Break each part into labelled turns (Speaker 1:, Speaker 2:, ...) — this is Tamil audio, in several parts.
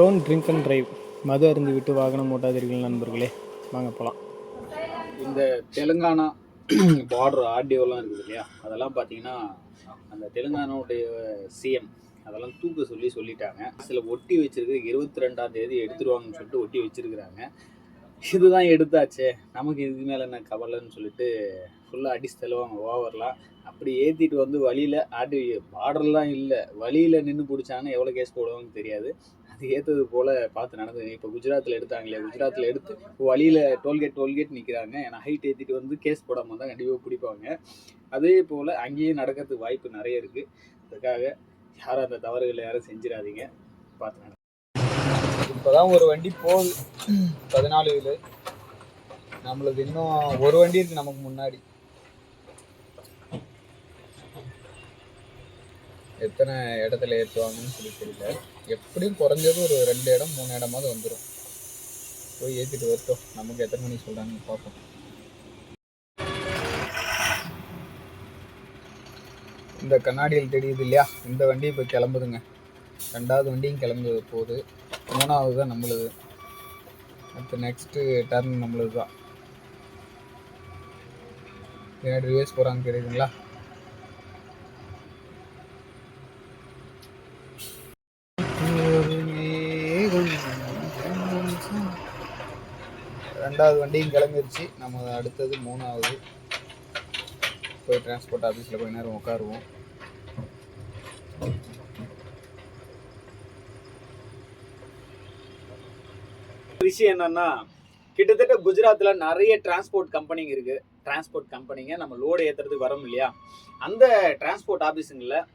Speaker 1: டோன் ட்ரிங்க் அண்ட் டிரைவ் மது அருந்து விட்டு வாகனம் ஓட்டாதீர்கள் நண்பர்களே. வாங்க போகலாம்
Speaker 2: இந்த தெலுங்கானா பார்டர் ஆர்டிஓலாம் இருக்குது இல்லையா? அதெல்லாம் பார்த்தீங்கன்னா அந்த தெலுங்கானாவுடைய சிஎம் அதெல்லாம் தூக்க சொல்லி சொல்லிட்டாங்க. சில ஒட்டி வச்சிருக்கு இருபத்தி ரெண்டாம் தேதி எடுத்துருவாங்கன்னு சொல்லிட்டு ஒட்டி வச்சிருக்கிறாங்க. இதுதான் எடுத்தாச்சே நமக்கு இதுக்கு மேலே என்ன கவலைன்னு சொல்லிட்டு ஃபுல்லாக அடிச்சு தள்ளுவாங்க ஓவர்லாம். அப்படி ஏற்றிட்டு வந்து வழியில் ஆர்டி பார்டர்லாம் இல்லை. வழியில் நின்று பிடிச்சாங்கன்னா எவ்வளோ கேஸ் போடுவாங்கன்னு தெரியாது. அது ஏற்றது போல் பார்த்து நடந்தது. இப்போ குஜராத்தில் எடுத்தாங்களே குஜராத்தில் எடுத்து வழியில் டோல்கேட் டோல்கேட் நிற்கிறாங்க ஏன்னா ஹைட் ஏற்றிட்டு வந்து கேஸ் போடாமல் தான் கண்டிப்பாக பிடிப்பாங்க. அதே போல் அங்கேயும் நடக்கிறதுக்கு வாய்ப்பு நிறைய இருக்குது அதுக்காக யாரும் அந்த தவறுகளை யாரும் செஞ்சிடாதீங்க. பார்த்து இப்போ தான் ஒரு வண்டி போகுது. பதினாலு வீலு. நம்மளுக்கு இன்னும் ஒரு வண்டி இருக்குது நமக்கு முன்னாடி. எத்தனை இடத்துல ஏற்றுவாங்கன்னு சொல்லி தெரியல. எப்படியும் குறைஞ்சது ஒரு ரெண்டு இடம் மூணு இடமாவது வந்துடும் போய் ஏற்றிட்டு வரட்டும் நமக்கு எத்தனை மணிக்கு சொல்கிறாங்கன்னு பார்ப்போம். இந்த கண்ணாடியில் தெரியுது இல்லையா? இந்த வண்டி இப்போ கிளம்புதுங்க. ரெண்டாவது வண்டியும் கிளம்பு போகுது. மூணாவது தான் நம்மளுது. அடுத்து நெக்ஸ்ட்டு டர்ன் நம்மளுது தான் பின்னாடி ரிவர்ஸ் போகிறாங்க தெரியுதுங்களா? ரெண்டாவது வண்டியும் கிளம்பிருச்சு. நம்ம அடுத்தது மூணாவது போய் டிரான்ஸ்போர்ட் ஆஃபீஸில் போய் நேரம் உட்காருவோம். விஷயம் என்னன்னா கிட்டத்தட்ட குஜராத்தில் நிறைய டிரான்ஸ்போர்ட் கம்பெனிங்க இருக்கு. டிரான்ஸ்போர்ட் கம்பெனிங்க நம்ம லோடு ஏற்றுறதுக்கு வரோம் இல்லையா? அந்த டிரான்ஸ்போர்ட் ஆஃபீஸுங்களில்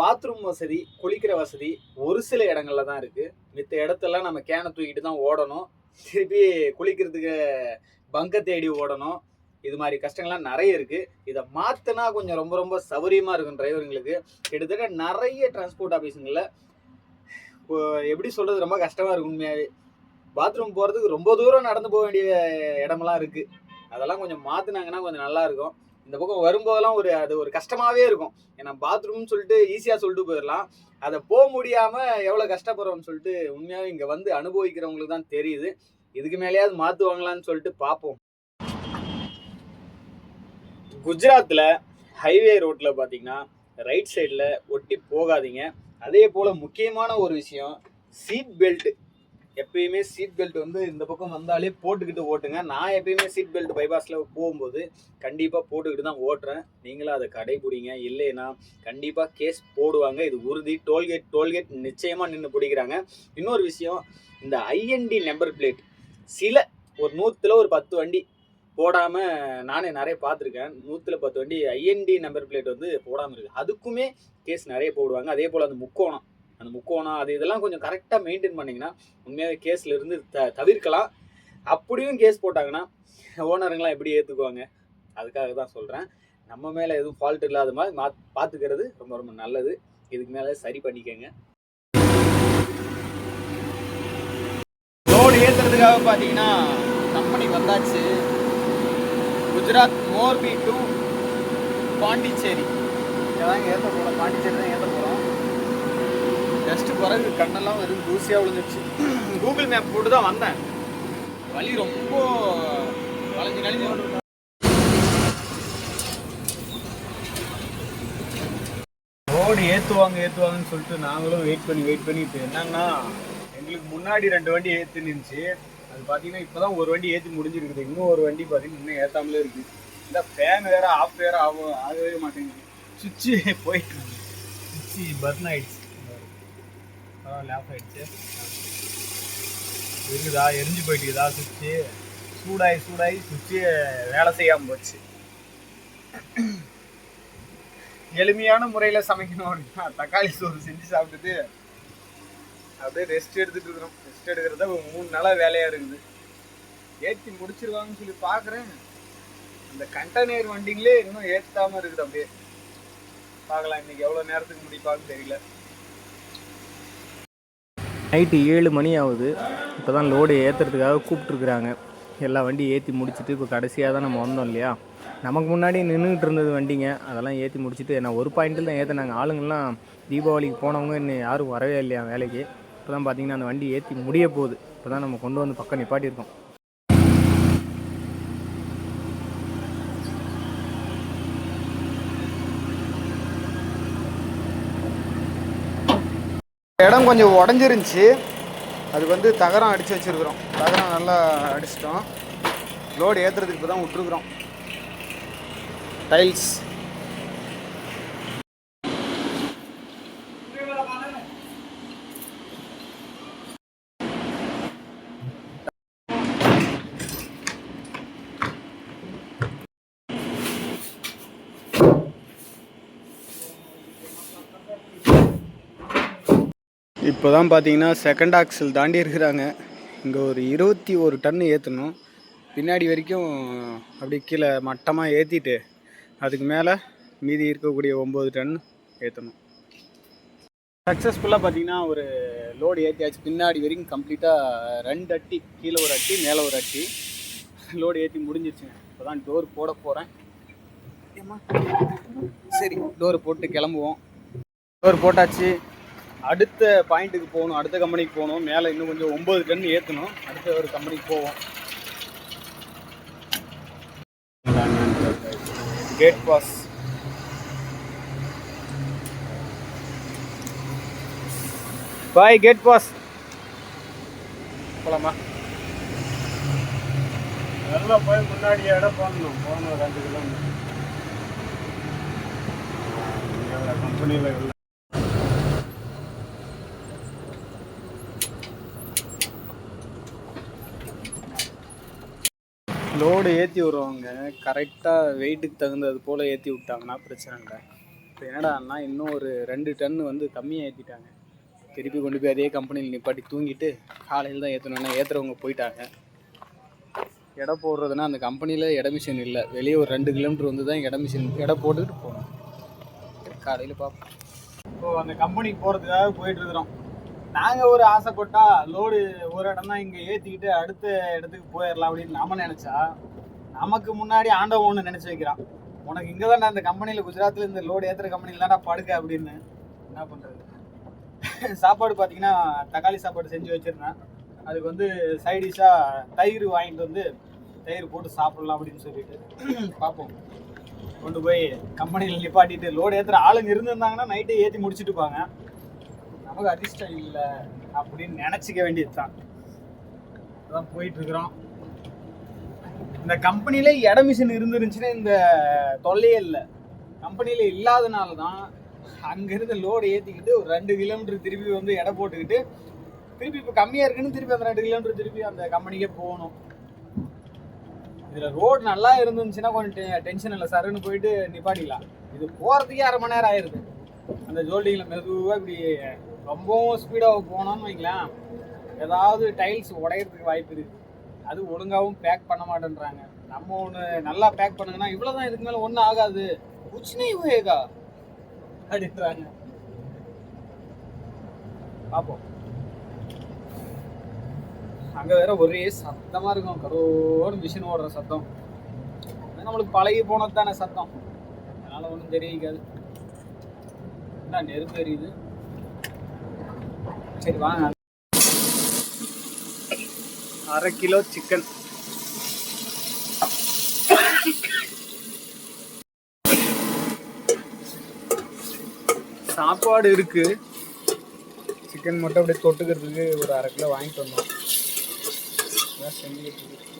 Speaker 2: பாத்ரூம் வசதி குளிக்கிற வசதி ஒரு சில இடங்கள்ல தான் இருக்கு. மித்த இடத்தெல்லாம் நம்ம கேனை தூக்கிட்டு தான் ஓடணும். திருப்பி குளிக்கிறதுக்கு பங்கை தேடி ஓடணும். இது மாதிரி கஷ்டங்கள்லாம் நிறைய இருக்கு. இதை மாத்தினா கொஞ்சம் ரொம்ப ரொம்ப சௌகரியமா இருக்கும் டிரைவருங்களுக்கு. கிட்டத்தட்ட நிறைய டிரான்ஸ்போர்ட் ஆஃபீஸுங்களில் இப்போ எப்படி சொல்றது ரொம்ப கஷ்டமா இருக்கும் உண்மையாவே. பாத்ரூம் போகிறதுக்கு ரொம்ப தூரம் நடந்து போக வேண்டிய இடமெல்லாம் இருக்கு. அதெல்லாம் கொஞ்சம் மாற்றினாங்கன்னா கொஞ்சம் நல்லா இருக்கும். இந்த பக்கம் வரும்போதெல்லாம் ஒரு அது ஒரு கஷ்டமாவே இருக்கும். ஏன்னா பாத்ரூம்னு சொல்லிட்டு ஈஸியாக சொல்லிட்டு போயிடலாம். அதை போக முடியாமல் எவ்வளோ கஷ்டப்படுறோம்னு சொல்லிட்டு உண்மையாகவே இங்கே வந்து அனுபவிக்கிறவங்களுக்கு தான் தெரியுது. இதுக்கு மேலேயாவது மாற்றுவாங்களான்னு சொல்லிட்டு பார்ப்போம். குஜராத்தில் ஹைவே ரோட்டில் பார்த்தீங்கன்னா ரைட் சைடில் ஒட்டி போகாதீங்க. அதே போல் முக்கியமான ஒரு விஷயம் சீட் பெல்ட் எப்பயுமே சீட் பெல்ட் வந்து இந்த பக்கம் வந்தாலே போட்டுக்கிட்டு ஓட்டுங்க. நான் எப்பயுமே சீட் பெல்ட் பைபாஸில் போகும்போது கண்டிப்பாக போட்டுக்கிட்டு தான் ஓட்டுறேன். நீங்களும் அதை கடைபிடிங்க. இல்லைன்னா கண்டிப்பாக கேஸ் போடுவாங்க. இது உறுதி. டோல்கேட் டோல்கேட் நிச்சயமாக நின்று பிடிக்கிறாங்க. இன்னொரு விஷயம் இந்த ஐஎன்டி நம்பர் பிளேட் சில ஒரு நூற்றுல ஒரு பத்து வண்டி போடாமல் நானே நிறைய பார்த்துருக்கேன். நூற்றில் பத்து வண்டி ஐஎன்டி நம்பர் பிளேட் வந்து போடாமல் இருக்குது அதுக்குமே கேஸ் நிறைய போடுவாங்க. அதே போல் அந்த முக்கோணம். அந்த முக்கோணம் அது இதெல்லாம் கொஞ்சம் கரெக்டாக மெயின்டைன் பண்ணிங்கன்னா உண்மையாக கேஸில் இருந்து த தவிர்க்கலாம். அப்படியும் கேஸ் போட்டாங்கன்னா ஓனருங்களாம் எப்படி ஏற்றுக்குவாங்க அதுக்காக தான் சொல்கிறேன் நம்ம மேலே எதுவும் ஃபால்ட் இல்லாத மாதிரி மா பார்த்துக்கிறது ரொம்ப ரொம்ப நல்லது. இதுக்கு மேலே சரி பண்ணிக்கோங்க. ரோடு ஏற்றுறதுக்காக பார்த்தீங்கன்னா கம்பெனி வந்தாச்சு. குஜராத் மோர்பி டு பாண்டிச்சேரி. இதான் ஏற்ற போகிறோம் பாண்டிச்சேரி தான் ஏற்ற போகிறோம் ஜஸ்ட் பிறகு கண்ணெல்லாம் வெறும் தூசியாக விழுந்துச்சு கூகுள் மேப் போட்டு தான் வந்தேன். வழி ரொம்ப வளைஞ்சு நலிஞ்சு ரோடு ஏற்றுவாங்க ஏற்றுவாங்கன்னு சொல்லிட்டு நாங்களும் வெயிட் பண்ணி வெயிட் பண்ணி இப்போ என்னன்னா எங்களுக்கு முன்னாடி ரெண்டு வண்டி ஏற்றி நின்றுச்சு அது பார்த்தீங்கன்னா இப்போ தான் ஒரு வண்டி ஏற்றி முடிஞ்சிருக்குது. இன்னும் ஒரு வண்டி பார்த்தீங்கன்னா இன்னும் ஏற்றாமலே இருக்குது இந்த ஃபேன் வேறு ஆஃப் வேறு ஆகும் ஆகவே மாட்டேங்குது. சுவிட்சு போயிட்டு சுவிட்சு பர்ன் ஆகிடுச்சு பரவாயில்ல ஆஃப் ஆயிடுச்சு. இருக்குதா? எரிஞ்சு போயிட்டுக்குதா சுவிட்சு. சூடாகி சூடாகி சுவிட்சு வேலை செய்யாமல் போச்சு. எளிமையான முறையில் சமைக்கணும் அப்படின்னா தக்காளி சோறு செஞ்சு சாப்பிட்டுட்டு அப்படியே ரெஸ்ட் எடுத்துகிட்டு இருக்கிறோம் ரெஸ்ட் எடுக்கிறத மூணு நாளாக வேலையாக இருக்குது. ஏற்றி முடிச்சிருவாங்கன்னு சொல்லி பார்க்குறேன் அந்த கண்டெய்னர் வண்டிங்களே இன்னும் ஏற்றாமல் இருக்குது அப்படியே. பார்க்கலாம் இன்னைக்கு எவ்வளோ நேரத்துக்கு முடிப்பான்னு தெரியல.
Speaker 1: நைட்டு ஏழு மணி ஆகுது. இப்போ தான் லோடு ஏற்றுறதுக்காக கூப்பிட்ருக்குறாங்க எல்லா வண்டியும் ஏற்றி முடிச்சுட்டு இப்போ கடைசியாக தான் நம்ம வந்தோம் இல்லையா? நமக்கு முன்னாடி நின்றுட்டு இருந்தது வண்டிங்க. அதெல்லாம் ஏற்றி முடிச்சுட்டு ஏன்னா ஒரு பாயிண்டில் தான் ஏற்றினாங்க ஆளுங்கள்லாம் தீபாவளிக்கு போனவங்க இன்னும் யாரும் வரவே இல்லையா வேலைக்கு? இப்போ தான் பார்த்தீங்கன்னா அந்த வண்டி ஏற்றி முடிய போகுது. இப்போ தான் நம்ம கொண்டு வந்து பக்கம் நிப்பாட்டியிருக்கோம்.
Speaker 2: இடம் கொஞ்சம் உடஞ்சிருந்துச்சு. அது வந்து தகரம் அடித்து வச்சுருக்குறோம். தகரம் நல்லா அடிச்சிட்டோம். லோடு ஏற்றுறதுக்கு இப்போ தான் விட்ருக்குறோம் டைல்ஸ் இப்போ தான் பார்த்தீங்கன்னா செகண்ட் ஆக்சல் தாண்டி இருக்கிறாங்க. இங்கே ஒரு இருபத்தி ஒரு டன்னு ஏற்றணும் பின்னாடி வரைக்கும் அப்படி கீழே மட்டமாக ஏற்றிட்டு அதுக்கு மேலே மீதி இருக்கக்கூடிய ஒம்பது டன் ஏற்றணும் சக்ஸஸ்ஃபுல்லாக பார்த்தீங்கன்னா ஒரு லோடு ஏற்றியாச்சு பின்னாடி வரைக்கும் கம்ப்ளீட்டாக ரெண்டு அட்டி கீழே ஒரு அட்டி மேலே ஒரு அட்டி. லோடு ஏற்றி முடிஞ்சிருச்சுங்க. இப்போ தான் டோர் போட போகிறேன் சரி டோர் போட்டு கிளம்புவோம். டோர் போட்டாச்சு. அடுத்த பாயிண்ட்டுக்கு போகணும் அடுத்த கம்பெனிக்கு போகணும். மேலே இன்னும் கொஞ்சம் ஒம்பது டன் ஏற்றணும் அடுத்த ஒரு கம்பெனிக்கு போவோம். கேட் பாஸ் பாய் கேட் பாஸ் போலாமா?
Speaker 3: எல்லாம் போய் முன்னாடி இடம் போகணும் போகணும் ரெண்டு கிலோமீட்டர் கம்பெனியில் இல்லை
Speaker 2: லோடு ஏற்றி விடுறவங்க கரெக்டாக வெயிட்டுக்கு தகுந்தது போல் ஏற்றி விட்டாங்கன்னா பிரச்சனை இல்லை. இப்போ என்னடான்னா இன்னும் ஒரு ரெண்டு டன் வந்து கம்மியாக ஏற்றிட்டாங்க திருப்பி கொண்டு போய் அதே கம்பெனியில் நிப்பாட்டி தூங்கிட்டு காலையில் தான் ஏற்றணுன்னா ஏற்றுறவங்க போயிட்டாங்க. எடை போடுறதுன்னா அந்த கம்பெனியில் இட மிஷின் இல்லை. வெளியே ஒரு ரெண்டு கிலோமீட்டர் வந்து தான் இட மிஷின் எடை போட்டுக்கிட்டு போகணும். காலையில் பார்ப்போம் இப்போ அந்த கம்பெனிக்கு போகிறதுக்காக போயிட்டுருக்குறோம் நாங்க நாங்கள் ஒரு ஆசைப்பட்டா லோடு ஒரு இடம் தான் இங்கே ஏற்றிக்கிட்டு அடுத்த இடத்துக்கு போயிடலாம் அப்படின்னு நாம நினச்சா நமக்கு முன்னாடி ஆண்டவன் ஒன்று நினச்சி வைக்கிறான். உனக்கு இங்க தான் இந்த கம்பெனியில் குஜராத்தில் இந்த லோடு ஏற்றுற கம்பெனியில் தான் படுக்க அப்படின்னு என்ன பண்ணுறது சாப்பாடு பார்த்தீங்கன்னா தக்காளி சாப்பாடு செஞ்சு வச்சிருந்தேன். அதுக்கு வந்து சைடிஷாக தயிர் வாங்கிட்டு வந்து தயிர் போட்டு சாப்பிடலாம் அப்படின்னு சொல்லிட்டு பார்ப்போம் கொண்டு போய் கம்பெனியில் நிப்பாட்டிட்டு லோடு ஏற்றுற ஆளுங்க இருந்திருந்தாங்கன்னா நைட்டே ஏற்றி முடிச்சுட்டுப்பாங்க நமக்கு அதிர்ஷ்டம் இல்லை அப்படின்னு நினச்சிக்க வேண்டியது தான் அதான் போயிட்டுருக்குறோம். இந்த கம்பெனியில் இட மிஷின் இருந்துருந்துச்சுன்னா இந்த தொல்லையே இல்லை. கம்பெனியில் இல்லாதனால தான் அங்கேருந்து லோடு ஏற்றிக்கிட்டு ஒரு ரெண்டு கிலோமீட்டர் திருப்பி வந்து எடை போட்டுக்கிட்டு திருப்பி இப்போ கம்மியாக இருக்குன்னு திருப்பி அந்த ரெண்டு கிலோமீட்டர் திருப்பி அந்த கம்பெனிக்கே போகணும். இதில் ரோடு நல்லா இருந்துச்சுன்னா கொஞ்சம் டென்ஷன் இல்லை. சருன்னு போயிட்டு நிப்பாட்டிக்கலாம் இது போகிறதுக்கே அரை மணி நேரம் ஆயிடுது அந்த ஜோல்டிங்கில் மெதுவாக இப்படி ரொம்பவும் ஸ்பீடாக போனோம்னு வைங்களேன். ஏதாவது டைல்ஸ் உடையிறதுக்கு வாய்ப்பு இருக்குது அது ஒழுங்காகவும் பேக் பண்ண மாட்டேன்றாங்க. நம்ம ஒன்று நல்லா பேக் பண்ணுங்கன்னா இவ்வளோ தான் இதுக்கு மேலே ஒன்றும் ஆகாது. உச்சினை போயேகா அப்படின்றாங்க. பார்ப்போம் அங்கே வேற ஒரே சத்தமாக இருக்கும். கரோடு மிஷின் ஓடுற சத்தம். நம்மளுக்கு பழகி போனது தானே சத்தம். அதனால் ஒன்றும் தெரிவிக்காது. என்ன நெருப்பு எரியுது? சரி வாங்க. அரை கிலோ சிக்கன் சாப்பாடு இருக்கு. சிக்கன் மட்டும் அப்படியே தொட்டுக்கிறதுக்கு ஒரு அரை கிலோ வாங்கிட்டு வந்தோம். செஞ்சுக்கிட்டு இருக்கு.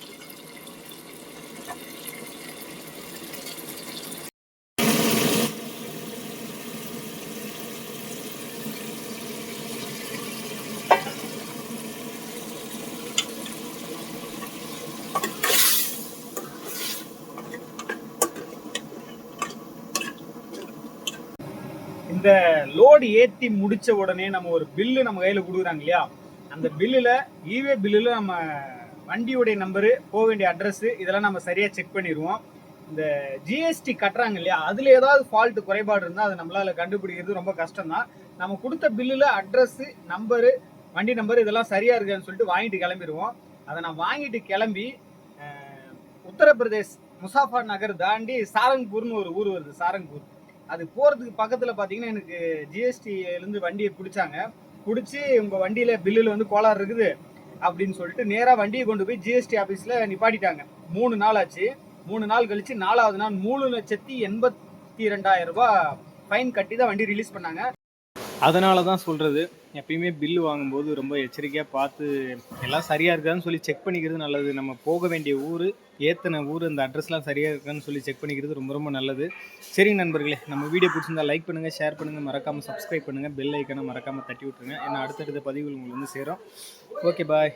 Speaker 2: இந்த லோடு ஏற்றி முடித்த உடனே நம்ம ஒரு பில்லு நம்ம கையில் கொடுக்குறாங்க இல்லையா? அந்த பில்லில் ஈவே பில்லில் நம்ம வண்டியுடைய நம்பரு போக வேண்டிய அட்ரஸ்ஸு இதெல்லாம் நம்ம சரியாக செக் பண்ணிடுவோம். இந்த ஜிஎஸ்டி கட்டுறாங்க இல்லையா? அதில் ஏதாவது ஃபால்ட் குறைபாடு இருந்தால் அதை நம்மளால் கண்டுபிடிக்கிறது ரொம்ப கஷ்டம் தான் நம்ம கொடுத்த பில்லில் அட்ரஸ்ஸு நம்பரு வண்டி நம்பர் இதெல்லாம் சரியாக இருக்குன்னு சொல்லிட்டு வாங்கிட்டு கிளம்பிடுவோம். அதை நான் வாங்கிட்டு கிளம்பி உத்தரப்பிரதேஷ் முசாஃபர் நகர் தாண்டி சாரங்பூர்னு ஒரு ஊர் வருது சாரங்பூர் அது போகிறதுக்கு பக்கத்தில் பார்த்தீங்கன்னா எனக்கு ஜிஎஸ்டிலேருந்து வண்டியை பிடிச்சாங்க. பிடிச்சி உங்கள் வண்டியில் பில்லில் வந்து கோளாறு இருக்குது அப்படின்னு சொல்லிட்டு நேராக வண்டியை கொண்டு போய் ஜிஎஸ்டி ஆஃபீஸில் நிப்பாட்டிட்டாங்க. மூணு நாள் ஆச்சு. மூணு நாள் கழிச்சு நாலாவது நாள் மூணு லட்சத்தி எண்பத்தி ரெண்டாயிரம் ரூபாய் ஃபைன் கட்டி தான் வண்டி ரிலீஸ் பண்ணாங்க. அதனால தான் சொல்கிறது எப்பயுமே பில்லு வாங்கும்போது ரொம்ப எச்சரிக்கையாக பார்த்து எல்லாம் சரியாக இருக்கான்னு சொல்லி செக் பண்ணிக்கிறது நல்லது. நம்ம போக வேண்டிய ஊர் ஏத்தனை ஊர் அந்த அட்ரஸ்லாம் சரியாக இருக்கான்னு சொல்லி செக் பண்ணிக்கிறது ரொம்ப ரொம்ப நல்லது. சரிங்க நண்பர்களே நம்ம வீடியோ பிடிச்சிருந்தா லைக் பண்ணுங்கள் ஷேர் பண்ணுங்கள் மறக்காமல் சப்ஸ்கிரைப் பண்ணுங்கள் பெல் ஐக்கனை மறக்காமல் தட்டி விட்டுருங்க. ஏன்னா அடுத்தடுத்த பதிவுகள் உங்களுக்கு வந்து சேரும். Okay bye